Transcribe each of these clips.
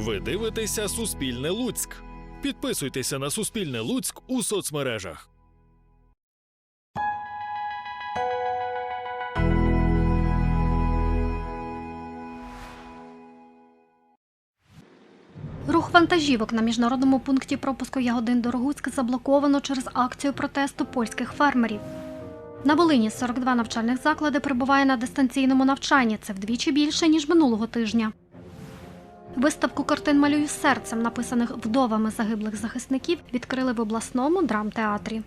Ви дивитеся Суспільне Луцьк. Підписуйтеся на Суспільне Луцьк у соцмережах. Рух вантажівок на міжнародному пункті пропуску Ягодин Дорогуцьк заблоковано через акцію протесту польських фермерів. На Волині 42 навчальних заклади перебуває на дистанційному навчанні. Це вдвічі більше, ніж минулого тижня. Виставку картин малюю серцем, написаних вдовами загиблих захисників, відкрили в обласному драмтеатрі.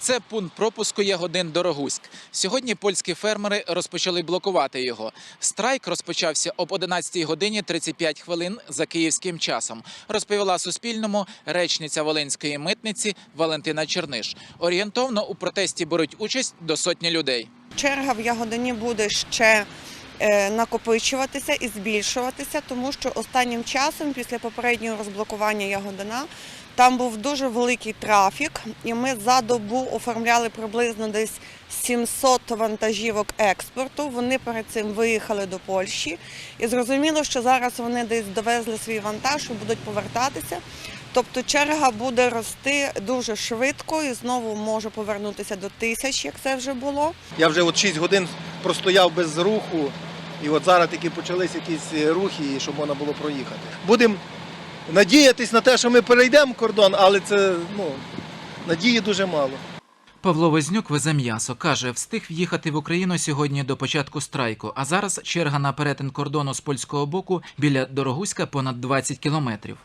Це пункт пропуску Ягодин Дорогуськ. Сьогодні польські фермери розпочали блокувати його. Страйк розпочався об 11 годині 35 хвилин за київським часом. Розповіла Суспільному речниця Волинської митниці Валентина Черниш. Орієнтовно у протесті беруть участь до сотні людей. Черга в Ягодині буде ще накопичуватися і збільшуватися, тому що останнім часом, після попереднього розблокування Ягодина, там був дуже великий трафік, і ми за добу оформляли приблизно десь 700 вантажівок експорту. Вони перед цим виїхали до Польщі. І зрозуміло, що зараз вони десь довезли свій вантаж і будуть повертатися. Тобто черга буде рости дуже швидко і знову може повернутися до тисяч, як це вже було. Я вже от 6 годин простояв без руху, і от зараз таки почались якісь е, рухи, щоб можна було проїхати. Будемо надіятись на те, що ми перейдемо кордон, але це ну, надії дуже мало. Павло Вознюк везе м'ясо. Каже, встиг в'їхати в Україну сьогодні до початку страйку. А зараз черга на перетин кордону з польського боку біля Дорогуська понад 20 кілометрів.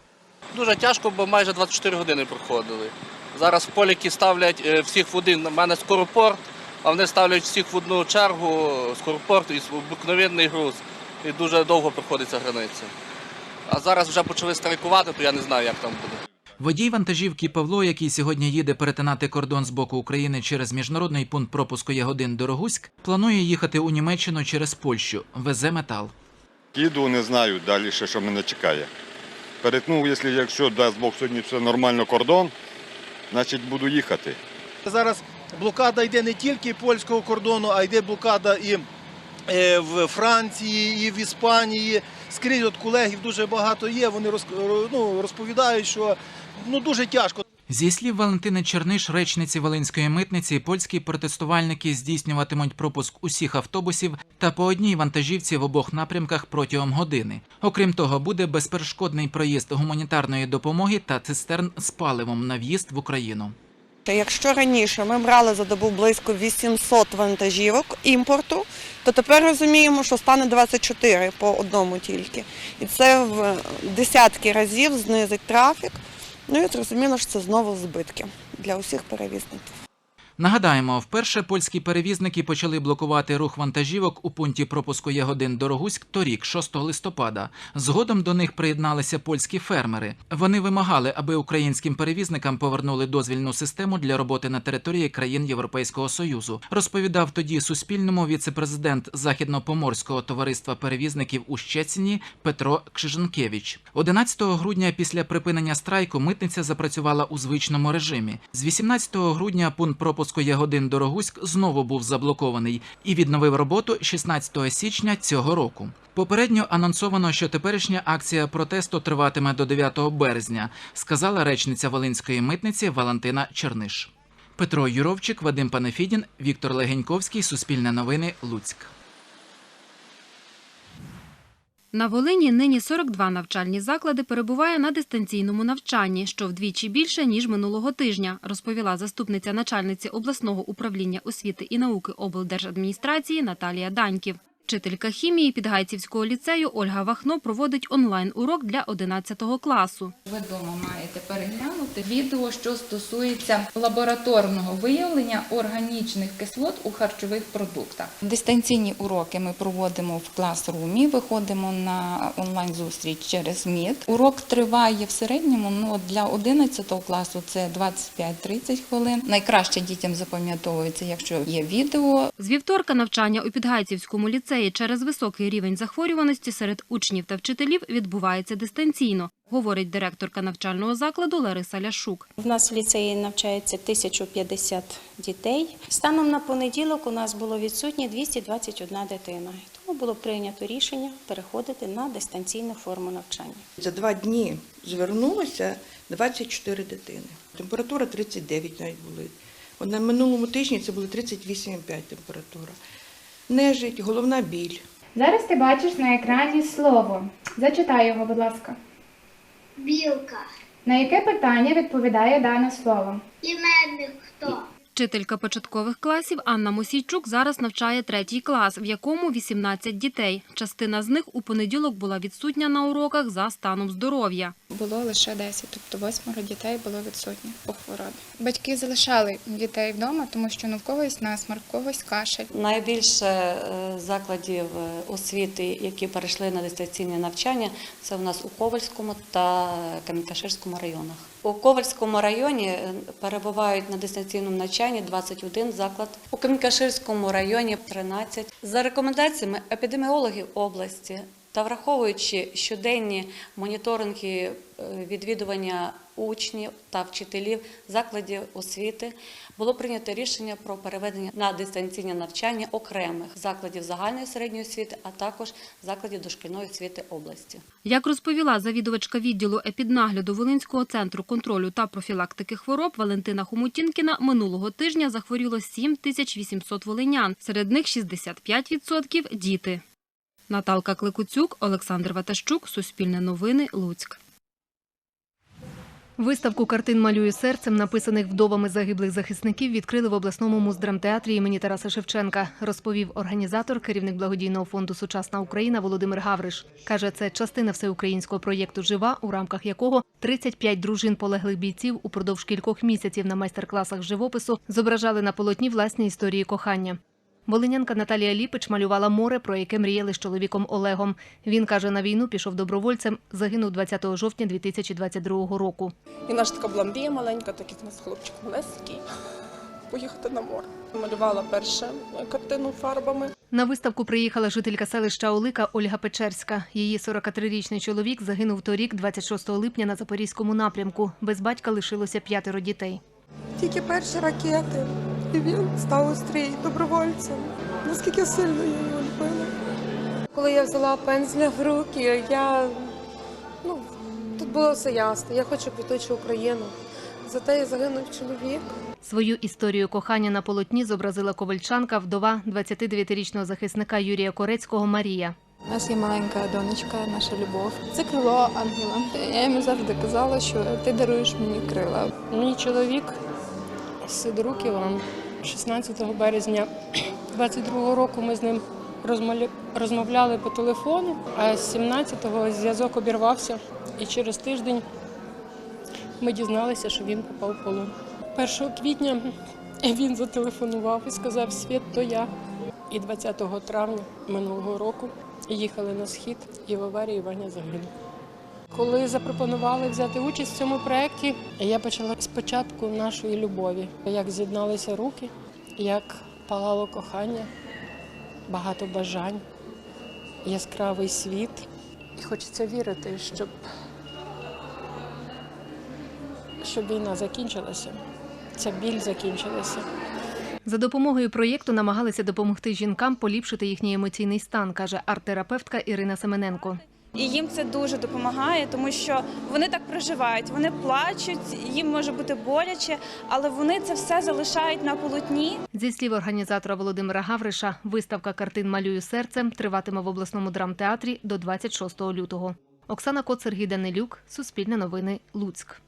Дуже тяжко, бо майже 24 години проходили. Зараз поліки ставлять е, всіх в один. У мене скоропорт, а вони ставлять всіх в одну чергу, скоропорт і обикновенний груз. І дуже довго проходиться границя. А зараз вже почали страйкувати, то я не знаю, як там буде. Водій вантажівки Павло, який сьогодні їде перетинати кордон з боку України через міжнародний пункт пропуску Ягодин Дорогуськ, планує їхати у Німеччину через Польщу. Везе метал. Їду, не знаю далі, ще, що мене чекає. Перетнув, якщо, якщо дасть Бог сьогодні все нормально кордон, значить буду їхати. Зараз блокада йде не тільки польського кордону, а йде блокада і е, в Франції, і в Іспанії. Скрізь от колегів дуже багато є. Вони ну, розповідають, що ну, дуже тяжко. Зі слів Валентини Черниш, речниці Волинської митниці, польські протестувальники здійснюватимуть пропуск усіх автобусів та по одній вантажівці в обох напрямках протягом години. Окрім того, буде безперешкодний проїзд гуманітарної допомоги та цистерн з паливом на в'їзд в Україну. Якщо раніше ми брали за добу близько 800 вантажівок імпорту, то тепер розуміємо, що стане 24 по одному тільки. І це в десятки разів знизить трафік. Ну і зрозуміло, що це знову збитки для усіх перевізників. Нагадаємо, вперше польські перевізники почали блокувати рух вантажівок у пункті пропуску Ягодин Дорогуськ торік, 6 листопада. Згодом до них приєдналися польські фермери. Вони вимагали, аби українським перевізникам повернули дозвільну систему для роботи на території країн Європейського союзу. Розповідав тоді Суспільному віцепрезидент Західно-Поморського товариства перевізників у Щецині Петро Кшиженкевич. 11 грудня після припинення страйку митниця запрацювала у звичному режимі. З 18 грудня пункт пропуску Ягодин Дорогуськ знову був заблокований і відновив роботу 16 січня цього року. Попередньо анонсовано, що теперішня акція протесту триватиме до 9 березня, сказала речниця Волинської митниці Валентина Черниш. Петро Юровчик, Вадим Панафідін, Віктор Легеньковський, Суспільне новини, Луцьк. На Волині нині 42 навчальні заклади перебуває на дистанційному навчанні, що вдвічі більше ніж минулого тижня, розповіла заступниця начальниці обласного управління освіти і науки облдержадміністрації Наталія Даньків. Вчителька хімії Підгайцівського ліцею Ольга Вахно проводить онлайн-урок для 11 класу. Ви вдома маєте переглянути відео, що стосується лабораторного виявлення органічних кислот у харчових продуктах. Дистанційні уроки ми проводимо в класрумі, виходимо на онлайн-зустріч через МІД. Урок триває в середньому ну, для 11 класу це 25-30 хвилин. Найкраще дітям запам'ятовується, якщо є відео, З вівторка навчання у Підгайцівському ліцеї ліцеї через високий рівень захворюваності серед учнів та вчителів відбувається дистанційно, говорить директорка навчального закладу Лариса Ляшук. В нас в ліцеї навчається 1050 дітей. Станом на понеділок у нас було відсутні 221 дитина. Тому було прийнято рішення переходити на дистанційну форму навчання. За два дні звернулося 24 дитини. Температура 39 навіть були. На минулому тижні це було 38,5 температура. Нежить, головна біль. Зараз ти бачиш на екрані слово. Зачитай його, будь ласка. Білка. На яке питання відповідає дане слово? Іменник хто? Вчителька початкових класів Анна Мосійчук зараз навчає третій клас, в якому 18 дітей. Частина з них у понеділок була відсутня на уроках за станом здоров'я. Було лише 10, тобто восьмеро дітей було відсутні по хворобі. Батьки залишали дітей вдома, тому що ну в когось насмарк, в когось кашель. Найбільше е, закладів е, освіти, які перейшли на дистанційне навчання, це в нас у Ковальському та Камінькаширському районах. У Ковальському районі е, перебувають на дистанційному навчанні 21 заклад, у Камінькаширському районі 13. За рекомендаціями епідеміологів області та враховуючи щоденні моніторинги е, відвідування учнів та вчителів закладів освіти, було прийнято рішення про переведення на дистанційне навчання окремих закладів загальної середньої освіти, а також закладів дошкільної освіти області. Як розповіла завідувачка відділу епіднагляду Волинського центру контролю та профілактики хвороб Валентина Хомутінкіна, минулого тижня захворіло 7800 волинян. Серед них 65% – діти. Наталка Кликуцюк, Олександр Ватащук, Суспільне новини, Луцьк. Виставку картин малюю серцем, написаних вдовами загиблих захисників, відкрили в обласному муздрамтеатрі імені Тараса Шевченка, розповів організатор, керівник благодійного фонду Сучасна Україна Володимир Гавриш. Каже, це частина всеукраїнського проєкту Жива, у рамках якого 35 дружин полеглих бійців упродовж кількох місяців на майстер-класах живопису зображали на полотні власні історії кохання. Волинянка Наталія Ліпич малювала море, про яке мріяли з чоловіком Олегом. Він каже, на війну пішов добровольцем, загинув 20 жовтня 2022 року. І наша така була мрія маленька, так як у нас хлопчик малесенький, поїхати на море. Малювала першу картину фарбами. На виставку приїхала жителька селища Олика Ольга Печерська. Її 43-річний чоловік загинув торік, 26 липня, на Запорізькому напрямку. Без батька лишилося п'ятеро дітей. Тільки перші ракети, і він став у стрій добровольцем. Наскільки сильно я його любила. Коли я взяла пензля в руки, я ну тут було все ясно. Я хочу квітучу Україну. Зате і загинув чоловік. Свою історію кохання на полотні зобразила ковальчанка, вдова 29-річного захисника Юрія Корецького Марія. У нас є маленька донечка, наша любов. Це крило ангела. Я йому завжди казала, що ти даруєш мені крила. Мій чоловік Сидорук Іван. 16 березня 22 року ми з ним розмовля- розмовляли по телефону, а з 17-го зв'язок обірвався. І через тиждень ми дізналися, що він попав в полон. 1 квітня він зателефонував і сказав, Світ, то я. І 20 травня минулого року їхали на схід, і в аварії Ваня загинув. Коли запропонували взяти участь в цьому проєкті, я почала спочатку нашої любові, як з'єдналися руки, як палало кохання, багато бажань, яскравий світ. І хочеться вірити, щоб, щоб війна закінчилася, ця біль закінчилася. За допомогою проєкту намагалися допомогти жінкам поліпшити їхній емоційний стан, каже арт-терапевтка Ірина Семененко. І їм це дуже допомагає, тому що вони так проживають, вони плачуть, їм може бути боляче, але вони це все залишають на полотні. Зі слів організатора Володимира Гавриша, виставка картин Малюю серцем триватиме в обласному драмтеатрі до 26 лютого. Оксана Кот, Сергій Данилюк, Суспільне новини, Луцьк.